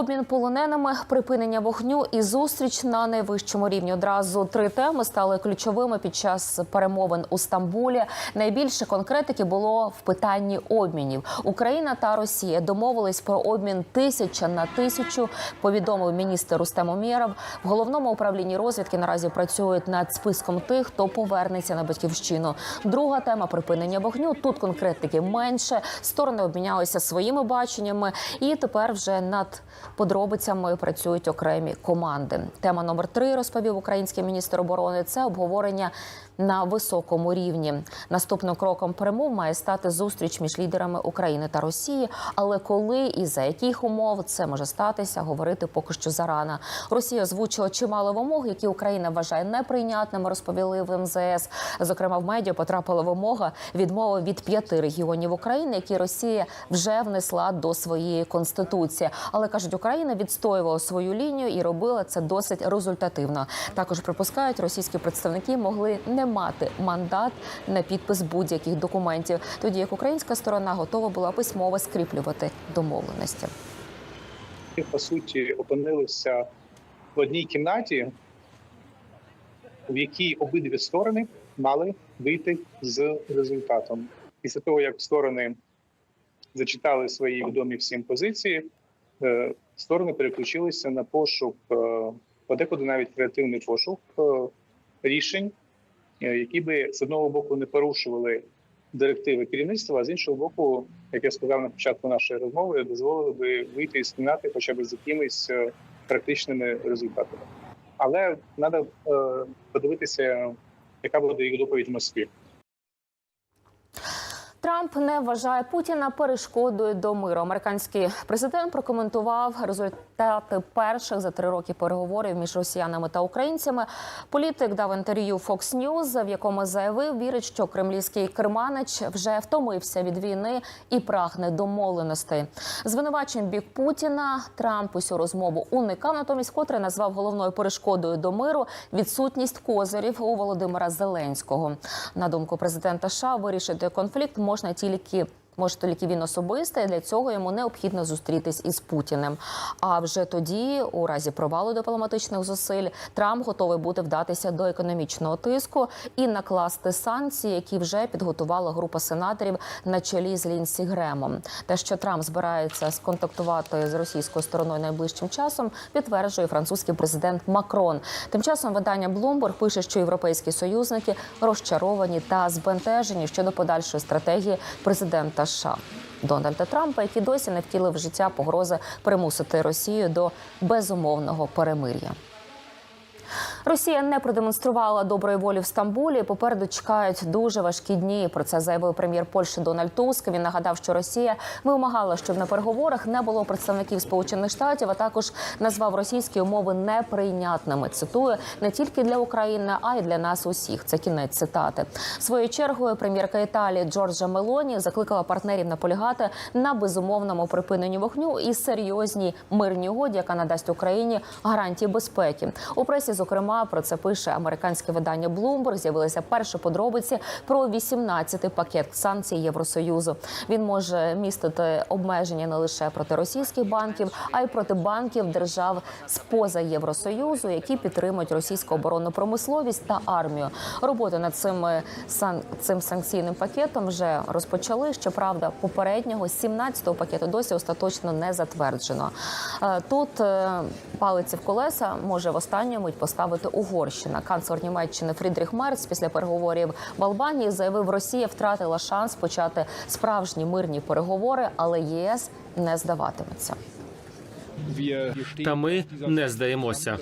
Обмін полоненими, припинення вогню і зустріч на найвищому рівні. Одразу три теми стали ключовими під час перемовин у Стамбулі. Найбільше конкретики було в питанні обмінів. Україна та Росія домовились про обмін тисяча на тисячу. Повідомив міністр Рустем Умєров. В головному управлінні розвідки наразі працюють над списком тих, хто повернеться на батьківщину. Друга тема припинення вогню. Тут конкретики менше. Сторони обмінялися своїми баченнями, і тепер вже над подробицями працюють окремі команди. Тема номер три розповів український міністр оборони. Це обговорення на високому рівні. Наступним кроком перемов має стати зустріч між лідерами України та Росії. Але коли і за яких умов це може статися, говорити поки що зарано. Росія озвучила чимало вимог, які Україна вважає неприйнятними. Розповіли в МЗС. Зокрема, в медіа потрапила вимога відмови від п'яти регіонів України, які Росія вже внесла до своєї конституції. Але кажуть, Україна відстоювала свою лінію і робила це досить результативно. Також припускають, російські представники могли не мати мандат на підпис будь-яких документів, тоді як українська сторона готова була письмово скріплювати домовленості. По суті опинилися в одній кімнаті, в якій обидві сторони мали вийти з результатом. Після того, як сторони зачитали свої відомі всім позиції, сторони переключилися на пошук, е, подекуди навіть креативний пошук е, рішень, е, які би з одного боку не порушували директиви керівництва, а з іншого боку, як я сказав на початку нашої розмови, дозволили би вийти із кімнати хоча б з якимись е, практичними результатами. Але треба е, подивитися, яка буде їх доповідь в Москві. Трамп не вважає Путіна перешкодою до миру. Американський президент прокоментував результати перших за три роки переговорів між росіянами та українцями. Політик дав інтерв'ю Fox News, в якому заявив, вірить, що кремлівський керманич вже втомився від війни і прагне домовленостей. Звинувачень бік Путіна Трамп усю розмову уникав, натомість котре назвав головною перешкодою до миру відсутність козирів у Володимира Зеленського. На думку президента США, вирішити конфлікт можна тільки. Може, тільки він особисто, і для цього йому необхідно зустрітись із Путіним. А вже тоді, у разі провалу дипломатичних зусиль, Трамп готовий буде вдатися до економічного тиску і накласти санкції, які вже підготувала група сенаторів на чолі з Лінсі Гремом. Те, що Трамп збирається сконтактувати з російською стороною найближчим часом, підтверджує французький президент Макрон. Тим часом видання Bloomberg пише, що європейські союзники розчаровані та збентежені щодо подальшої стратегії президента США. Дональда Трампа, який досі не втілив в життя погрози примусити Росію до безумовного перемир'я. Росія не продемонструвала доброї волі в Стамбулі. Попереду чекають дуже важкі дні. Про це заявив прем'єр Польщі Дональд Туск. Він нагадав, що Росія вимагала, щоб на переговорах не було представників Сполучених Штатів, а також назвав російські умови неприйнятними. Цитую не тільки для України, а й для нас усіх. Це кінець цитати. Своєю чергою прем'єрка Італії Джорджа Мелоні закликала партнерів наполягати на безумовному припиненні вогню і серйозній мирній угоді, яка надасть Україні гарантії безпеки. У пресі, зокрема, про це пише американське видання Bloomberg. З'явилися перші подробиці про 18-й пакет санкцій Євросоюзу. Він може містити обмеження не лише проти російських банків, а й проти банків держав з поза Євросоюзу, які підтримують російську оборонну промисловість та армію. Роботи над цим сан цим санкційним пакетом вже розпочали. Щоправда, попереднього 17-го пакету досі остаточно не затверджено. Е, Тут е, палиці в колеса може в останню мить поставити Угорщина. Канцлер Німеччини Фрідріх Мерц після переговорів в Албанії заявив, Росія втратила шанс почати справжні мирні переговори, але ЄС не здаватиметься. Та ми не здаємося.